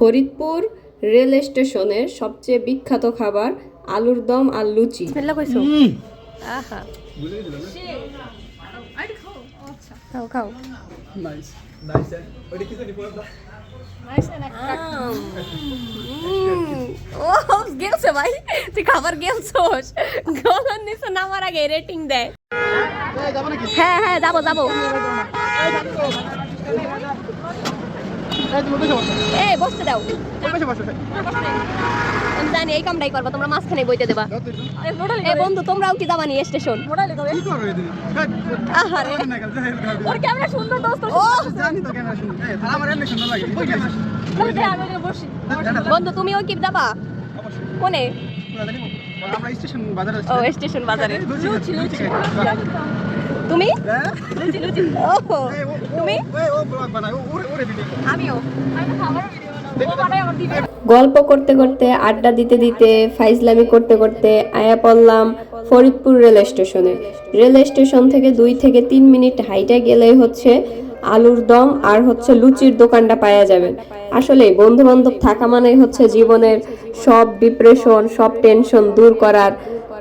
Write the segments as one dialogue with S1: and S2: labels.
S1: Faridpur rail স্টেশনের সবচেয়ে বিখ্যাত খাবার আলুর দম আর লুচি।
S2: খাও খাও।
S3: নাইস নাইস ওটা কি জানি পড়া
S2: ও গেলছে ভাই। তুই খাবার গেলছোস। গলার নিচে নামার আগে রেটিং দেয় হ্যাঁ হ্যাঁ যাব যাব।
S3: এই
S2: বসতে দাও।
S3: বসে বসো
S2: আমি জানি এই কামটাই করবা তোমরা মাঝখানে বইতে দেবা।
S3: দাও তো একটু।
S2: এ বন্ধু তোমরাও কি যাবানি স্টেশন।
S3: কি করো এদিন
S2: আহারে।
S3: না কাল যাই
S2: ওর ক্যামেরা সুন্দর দোস্ত ও!
S3: জানি তো ক্যামেরা শুনি এই, আর আমার এমনি সুন্দর লাগে। ওই
S2: বন্ধু তুমিও কি যাবা? কোনে?
S3: স্টেশন
S2: ও স্টেশন বাজারে।
S3: লুচি লুচি।
S2: তুমি? আমিও।
S1: গল্প করতে করতে আড্ডা দিতে দিতে ফাইজলামি করতে করতে আয়া পড়লাম ফরিদপুর রেল স্টেশনে। রেল স্টেশন থেকে দুই থেকে তিন মিনিট হাইটে গেলেই হচ্ছে আলুর দম আর হচ্ছে লুচির দোকানটা পাওয়া যাবে। আসলে বন্ধু বান্ধব থাকা মানেই হচ্ছে জীবনের সব ডিপ্রেশন সব টেনশন দূর করার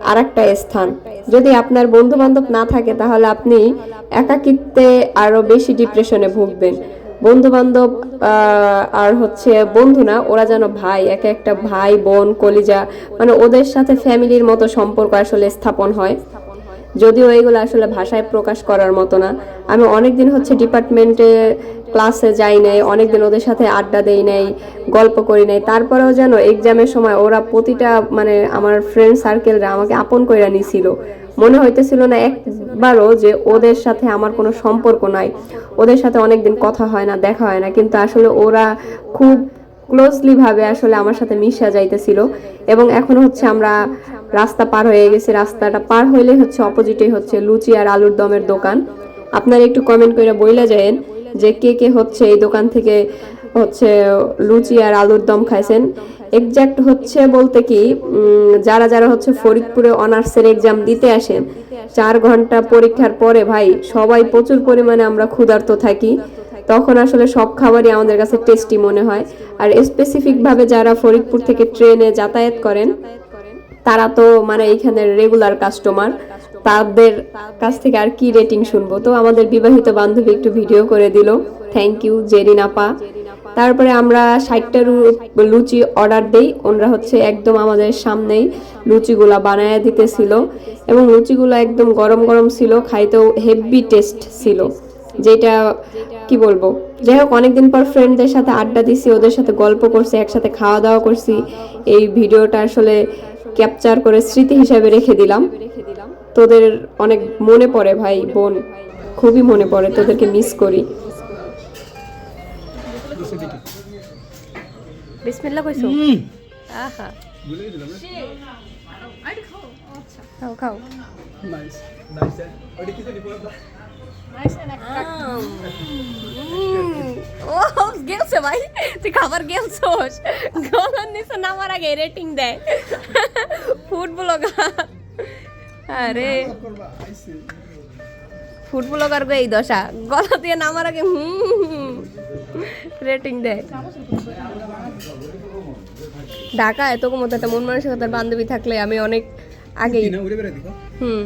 S1: আর একটা স্থান। যদি আপনার বন্ধু বান্ধব না থাকে, তাহলে আপনি একাকিত্বে আরও বেশি ডিপ্রেশনে ভুগবেন। বন্ধু বান্ধব আর হচ্ছে বন্ধু না, ওরা যেন ভাই, এক একটা ভাই, বোন, কলিজা মানে ওদের সাথে ফ্যামিলির মতো সম্পর্ক আসলে স্থাপন হয়। যদিও এগুলো আসলে ভাষায় প্রকাশ করার মতো না। আমি অনেকদিন হচ্ছে ডিপার্টমেন্টে ক্লাসে যাই নাই, অনেকদিন ওদের সাথে আড্ডা দেই নাই, গল্প করি নাই। তারপরেও যেন এক্সামের সময় ওরা প্রতিটা মানে আমার ফ্রেন্ড সার্কেলরা আমাকে আপন করে নিছিল। মনে হইতেছিল না একবারও যে ওদের সাথে আমার কোনো সম্পর্ক নাই। ওদের সাথে অনেকদিন কথা হয় না, দেখা হয় না। কিন্তু আসলে ওরা খুব ক্লোজলি ভাবে আসলে আমার সাথে মিশা যাইতেছিল। এবং এখন হচ্ছে আমরা রাস্তা পার হয়ে গেছে, রাস্তাটা পার হইলে হচ্ছে অপোজিটে হচ্ছে লুচি আর আলুর দমের দোকান। আপনারা একটু কমেন্ট করে বইলে যায়েন যে কে কে হচ্ছে এই দোকান থেকে হচ্ছে লুচি আর আলুর দম খাইছেন। এক্স্যাক্ট হচ্ছে বলতে কি যারা যারা হচ্ছে ফরিদপুরে অনার্সের এক্সাম দিতে আসেন, চার ঘণ্টা পরীক্ষার পরে ভাই সবাই প্রচুর পরিমাণে আমরা ক্ষুধার্ত থাকি। তখন আসলে সব খাবারই আমাদের কাছে টেস্টি মনে হয়। আর স্পেসিফিকভাবে যারা ফরিদপুর থেকে ট্রেনে যাতায়াত করেন তারা তো মানে এইখানের রেগুলার কাস্টমার তাদের কাছ থেকে আর কি রেটিং শুনব? তো আমাদের বিবাহিত বান্ধবী একটু ভিডিও করে দিল। থ্যাংক ইউ জেরিন আপা। তারপরে আমরা ষাটটা লুচি অর্ডার দেই। ওনারা হচ্ছে একদম আমাদের সামনেই লুচিগুলা বানায় দিতেছিল। এবং লুচিগুলো একদম গরম গরম ছিল, খাইতেও হেভি টেস্ট ছিল। যেটা কি বলব? যাই হোক অনেকদিন পর ফ্রেন্ডদের সাথে আড্ডা দিছি ওদের সাথে গল্প করছি একসাথে খাওয়া দাওয়া করছি। এই ভিডিওটা আসলে ক্যাপচার করে স্মৃতি হিসাবে রেখে দিলাম। তোদের অনেক মনে পড়ে ভাই বোন? খুবই মনে পড়ে তোদেরকে মিস করি।
S2: বিসমিল্লাহ কইছো? আহা।
S3: ভুলে গেছিলাম
S2: খাও। খাও
S3: নাইস নাইস ওটা কি জানি পড়া
S2: ও গেলছে ভাই। তুই খাবার গেলছোস। গলার নিচে নামার আগে রেটিং দেয় ফুড ব্লগার আরে। ফুড ব্লগার গো এই দশা। গলা দিয়ে নামার আগে হুম। রেটিং দেয় ঢাকা এত মতো একটা মন মানসিকতার বান্ধবী থাকলে আমি অনেক আগেই হুম।